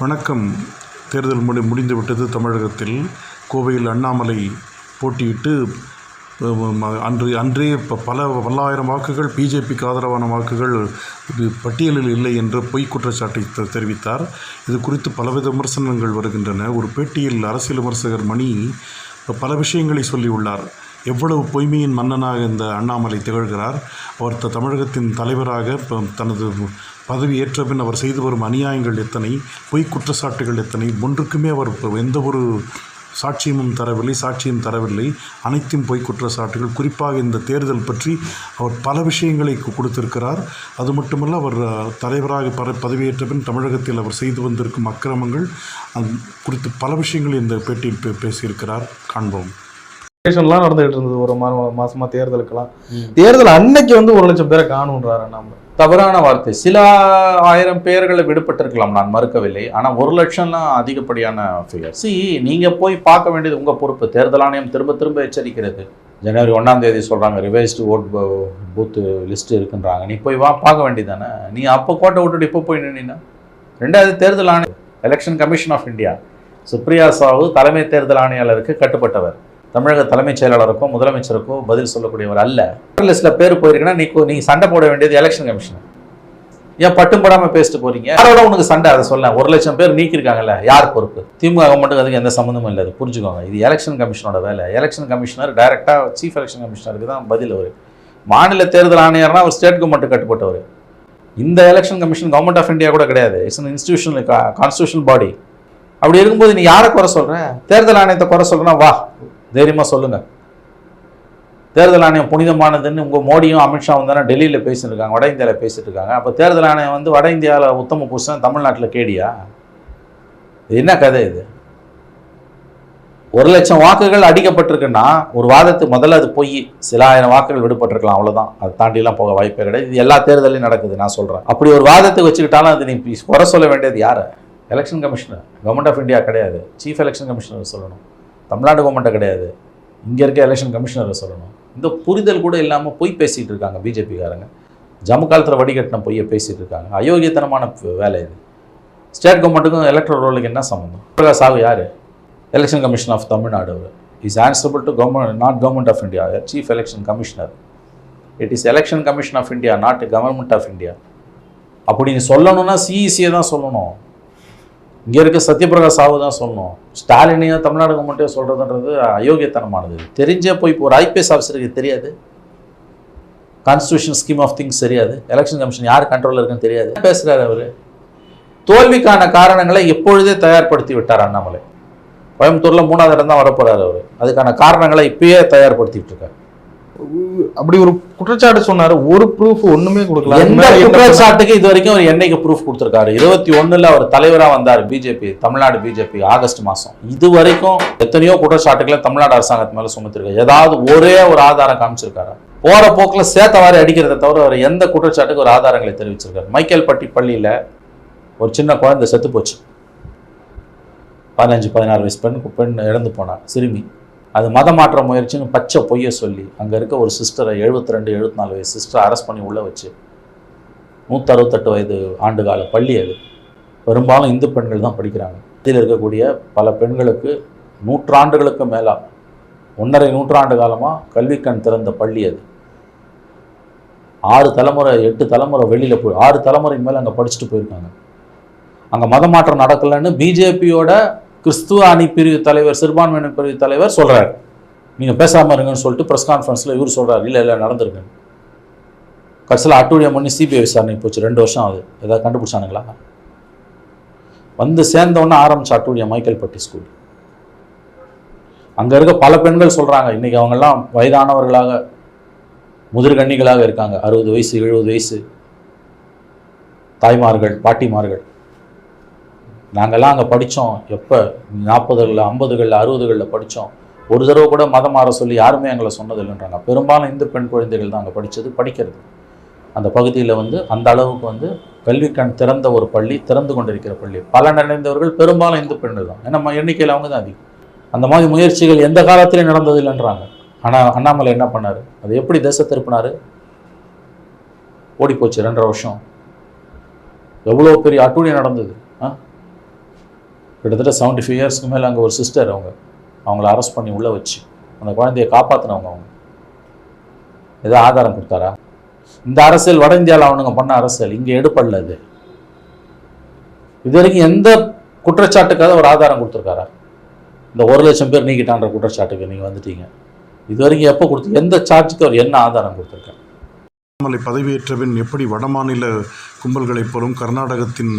வணக்கம். தேர்தல் முடி முடிந்துவிட்டது தமிழகத்தில். கோவையில் அண்ணாமலை போட்டியிட்டு அன்று அன்றே பல பல்லாயிரம் வாக்குகள் பிஜேபிக்கு ஆதரவான வாக்குகள் இது பட்டியலில் இல்லை என்ற பொய் குற்றச்சாட்டை தெரிவித்தார். இது குறித்து பலவித விமர்சனங்கள் வருகின்றன. ஒரு பேட்டியில் அரசியல் விமர்சகர் மணி பல விஷயங்களை சொல்லியுள்ளார். எவ்வளவு பொய்மையின் மன்னனாக இந்த அண்ணாமலை திகழ்கிறார். அவர் த- தமிழகத்தின் தலைவராக இப்போ தனது பதவி ஏற்ற பின் அவர் செய்து வரும் அநியாயங்கள் எத்தனை பொய் குற்றச்சாட்டுகள் எத்தனை ஒன்றுக்குமே அவர் எந்த ஒரு சாட்சியமும் தரவில்லை சாட்சியம் தரவில்லை. அனைத்தும் பொய் குற்றச்சாட்டுகள். குறிப்பாக இந்த தேர்தல் பற்றி அவர் பல விஷயங்களை கொடுத்திருக்கிறார். அது மட்டுமல்ல அவர் தலைவராக பர பதவியேற்ற பின் தமிழகத்தில் அவர் செய்து வந்திருக்கும் அக்கிரமங்கள் குறித்து பல விஷயங்கள் இந்த பேட்டியில் பேசியிருக்கிறார். காண்போம். எலெக்ஷன்லாம் நடந்துகிட்டு இருந்தது ஒரு மாசமா தேர்தலுக்கெல்லாம். தேர்தல் அன்னைக்கு வந்து ஒரு லட்சம் பேரை காணுன்றாரு நம்ம. தவறான வார்த்தை. சில ஆயிரம் பேர்களை விடுபட்டிருக்கலாம் நான் மறுக்கவில்லை. ஆனால் ஒரு லட்சம்லாம் அதிகப்படியான ஃபிகர் சி நீங்கள் போய் பார்க்க வேண்டியது உங்கள் பொறுப்பு. தேர்தல் ஆணையம் திரும்ப திரும்ப எச்சரிக்கிறது. ஜனவரி ஒன்றாம் தேதி சொல்கிறாங்க ரிவைஸ்டு ஓட் பூத்து லிஸ்ட் இருக்குன்றாங்க. நீ போய் வா பார்க்க வேண்டியதானே நீ அப்போ கோட்டை விட்டுட்டு இப்போ போய் நின்னா ரெண்டாவது தேர்தல் ஆணையம் election commission of India Supriya Sahu தலைமை தேர்தல் ஆணையாளருக்கு கட்டுப்பட்டவர். தமிழக தலைமைச் செயலாளருக்கும் முதலமைச்சருக்கும் பதில் சொல்லக்கூடியவர் அல்ல. சில பேர் போயிருக்குன்னா நீ நீ சண்டை போட வேண்டியது எலெக்ஷன் கமிஷன் ஏன் பட்டும் படாமல் பேசிட்டு போறீங்க? யாரோட உனக்கு சண்டை? அதை சொல்ல ஒரு லட்சம் பேர் நீக்கிருக்காங்கல்ல யார் பொறுப்பு? திமுக கவர்மெண்ட்டுக்கு அதுக்கு எந்த சம்மந்தமும் இல்லை அது புரிஞ்சுக்கோங்க. இது எலெக்ஷன் கமிஷனோட வேலை. எலெக்ஷன் கமிஷனர் டைரக்டா சீஃப் எலெக்ஷன் கமிஷனருக்கு தான் பதில் அவர். மாநில தேர்தல் ஆணையர்னா அவர் ஸ்டேட் கவர்மெண்ட் கட்டுப்பட்டவர். இந்த election commission government of India கூட கிடையாது. It's an institutional constitutional body அப்படி இருக்கும்போது நீ யாரை குறை சொல்கிறேன் தேர்தல் ஆணையத்தை குறை சொல்கிறேன்னா வா. தைரியமாக சொல்லுங்கள் தேர்தல் ஆணையம் புனிதமானதுன்னு உங்கள் மோடியும் அமித்ஷாவும் தானே டெல்லியில் பேசியிருக்காங்க வட இந்தியாவில் பேசிட்டு இருக்காங்க அப்போ தேர்தல் ஆணையம் வந்து வட இந்தியாவில் உத்தம புருஷன் தமிழ்நாட்டில் கேடியா? இது என்ன கதை இது? ஒரு லட்சம் வாக்குகள் அடிக்கப்பட்டிருக்குன்னா ஒரு வாதத்துக்கு முதல்ல அது பொய் சில ஆயிரம் வாக்குகள் விடுபட்டிருக்கலாம் அவ்வளோதான் அதை தாண்டிலாம் போக வாய்ப்பே கிடையாது. இது எல்லா தேர்தலையும் நடக்குது நான் சொல்கிறேன் அப்படி ஒரு வாதத்தை வச்சுக்கிட்டாலும் அது நீ குறை சொல்ல வேண்டியது யாரை? Election commissioner government of India கிடையாது. சீஃப் எலெக்ஷன் கமிஷனர் சொல்லணும். தமிழ்நாடு கவர்மெண்ட்டை கிடையாது. இங்கே இருக்க எலெக்ஷன் கமிஷனரை சொல்லணும். இந்த புரிதல் கூட இல்லாமல் பொய் பேசிகிட்டு இருக்காங்க பிஜேபிக்காரங்க. ஜம்மு காலத்தில் வடிகட்டின பொய்யை பேசிகிட்டு இருக்காங்க. அயோக்கியத்தனமான வேலை இது. ஸ்டேட் கவர்மெண்ட்டுக்கும் எலக்ட்ரல் ரோலுக்கு என்ன சம்மந்தம் பிரகாஷ் சாகு யார்? Election commission of Tamil Nadu our. Is answerable to government not government of India chief election commissioner it is election commission of India not government of India அப்படி நீ சொல்லணும்னா சிஇசியை தான் சொல்லணும். இங்கே இருக்க சத்யபிரகாஷ் சாவு தான் சொல்லணும். ஸ்டாலினையும் தமிழ்நாடு மட்டும் சொல்கிறதுன்றது அயோக்கியத்தனமானது. தெரிஞ்சே போய் இப்போ ஒரு ஐபிஎஸ் ஆஃபீஸருக்கு தெரியாது. கான்ஸ்டியூஷன் ஸ்கீம் ஆஃப் திங்ஸ் தெரியாது. எலெக்ஷன் கமிஷன் யார் கண்ட்ரோலில் இருக்குன்னு தெரியாது. பேசுகிறார் அவர். தோல்விக்கான காரணங்களை எப்பொழுதே தயார்படுத்தி விட்டார் அண்ணாமலை. கோயம்புத்தூரில் மூணாவது இடம் தான் வரப்போகிறார் அவர். அதுக்கான காரணங்களை இப்பயே தயார்படுத்திகிட்டு இருக்கார். அப்படி ஒரு குற்றச்சாட்டு சொன்னாரு. ஒரு ப்ரூஃப் ஒண்ணுமே கொடுக்கல. எந்த குற்றச்சாட்டுக்கு இது வரைக்கும் அவர் என்னைக்கு ப்ரூஃப் கொடுத்திருக்காரு? இருபத்தி ஒண்ணுல அவர் தலைவரா வந்தார் பிஜேபி தமிழ்நாடு பிஜேபி ஆகஸ்ட் மாசம். இது வரைக்கும் எத்தனையோ குற்றச்சாட்டுகளை தமிழ்நாடு அரசாங்கத்து மேல சுமத்திருக்காரு. ஏதாவது ஒரே ஒரு ஆதாரம் காமிச்சிருக்காரு? போற போக்குல சேத்தவாரி அடிக்கிறத தவிர அவர் எந்த குற்றச்சாட்டுக்கு ஒரு ஆதாரங்களை தெரிவிச்சிருக்காரு? மைக்கேல்பட்டி பள்ளியில ஒரு சின்ன குழந்தை செத்து போச்சு. பதினஞ்சு பதினாறு வயசு பெண் பெண் இறந்து போனார். சிறுமி. அது மத மாற்ற முயற்சின்னு பச்சை பொய்ய சொல்லி அங்கே இருக்க ஒரு சிஸ்டரை எழுபத்தி ரெண்டு எழுபத்தி நாலு வயசு சிஸ்டரை அரெஸ்ட் பண்ணி உள்ளே வச்சு நூற்றறுபத்தெட்டு வயது ஆண்டு கால பள்ளி அது. பெரும்பாலும் இந்து பெண்கள் தான் படிக்கிறாங்க. இதில் இருக்கக்கூடிய பல பெண்களுக்கு நூற்றாண்டுகளுக்கு மேலா ஒன்றரை நூற்றாண்டு காலமாக கல்விக்கண் திறந்த பள்ளி அது. ஆறு தலைமுறை எட்டு தலைமுறை வெளியில் போய் ஆறு தலைமுறைக்கு மேலே அங்கே படிச்சுட்டு போயிருக்காங்க. அங்கே மத மாற்றம் நடக்கலைன்னு பிஜேபியோட கிறிஸ்துவ அணி பிரிவு தலைவர் சிறுபான்மையின பிரிவு தலைவர் சொல்கிறார் நீங்கள் பேசாமல் இருங்கன்னு சொல்லிட்டு ப்ரெஸ் கான்ஃபரன்ஸில் இவர் சொல்கிறார் இல்லை இல்லை நடந்திருக்கு. கடைசியில் அட்டூழியம் பண்ணி சிபிஐ விசாரணை போச்சு. ரெண்டு வருஷம் ஆகுது. ஏதாவது கண்டுபிடிச்சானுங்களா? வந்து சேர்ந்தவொன்னே ஆரம்பிச்ச அட்டூழியம் மைக்கேல்பட்டி ஸ்கூல். அங்கே இருக்க பல பெண்கள் சொல்கிறாங்க இன்றைக்கி அவங்கெல்லாம் வயதானவர்களாக முதிர்கண்ணிகளாக இருக்காங்க. அறுபது வயசு எழுபது வயசு தாய்மார்கள் பாட்டிமார்கள். நாங்கள்லாம் அங்கே படித்தோம் எப்போ? நாற்பதுகளில் ஐம்பதுகளில் அறுபதுகளில் படித்தோம் ஒரு தடவை கூட மதம் மாற சொல்லி யாருமே எங்களை சொன்னதில்லைன்றாங்க. பெரும்பாலும் இந்து பெண் குழந்தைகள் தான் அங்கே படித்தது படிக்கிறது. அந்த பகுதியில் வந்து அந்த அளவுக்கு வந்து கல்வி கண் திறந்த ஒரு பள்ளி திறந்து கொண்டிருக்கிற பள்ளி. பலன் அடைந்தவர்கள் பெரும்பாலும் இந்து பெண்கள் தான். ஏன்னா எண்ணிக்கையில் அவங்க தான் அதிகம். அந்த மாதிரி முயற்சிகள் எந்த காலத்திலையும் நடந்ததில்லைன்றாங்க. ஆனால் அண்ணாமலை என்ன பண்ணார்? அது எப்படி தேச திருப்பினார்? ஓடி போச்சு ரெண்டரை வருஷம். எவ்வளோ பெரிய அட்டூழியம் நடந்தது? ஆ? கிட்டத்தட்ட செவன்ட்டி ஃபைவ் இயர்ஸ்க்கு மேலே அங்கே ஒரு சிஸ்டர் அவங்க. அவங்கள அரெஸ்ட் பண்ணி உள்ளே வச்சு அந்த குழந்தைய காப்பாற்றினவங்க அவங்க. ஏதோ ஆதாரம் கொடுத்தாரா? இந்த அரசியல் வட இந்தியாவில் அவனுங்க பண்ண அரசியல் இங்கே எடுப்படல இது. இது வரைக்கும் எந்த குற்றச்சாட்டுக்காக ஒரு ஆதாரம் கொடுத்துருக்காரா? இந்த ஒரு லட்சம் பேர் நீக்கிட்டான்ற குற்றச்சாட்டுக்கு நீங்கள் வந்துட்டீங்க. இது வரைக்கும் எப்போ கொடுத்து எந்த சார்ஜுக்கு அவர் என்ன ஆதாரம் கொடுத்துருக்காரு? அண்ணாமலை பதவியேற்றபின் எப்படி வடமாநில கும்பல்களைப் போலும் கர்நாடகத்தின்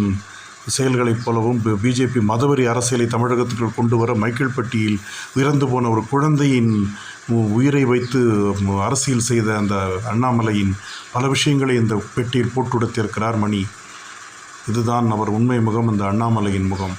செயல்களைப் போலவும் பிஜேபி மதவெறி அரசியலை தமிழகத்திற்குள் கொண்டு வர மைக்கேல்பட்டியில் இறந்து போன ஒரு குழந்தையின் உயிரை வைத்து அரசியல் செய்த அந்த அண்ணாமலையின் பல விஷயங்களை இந்த பெட்டியில் போட்டுடுத்திருக்கிறார் மணி. இதுதான் அவர் உண்மை முகம் இந்த அண்ணாமலையின் முகம்.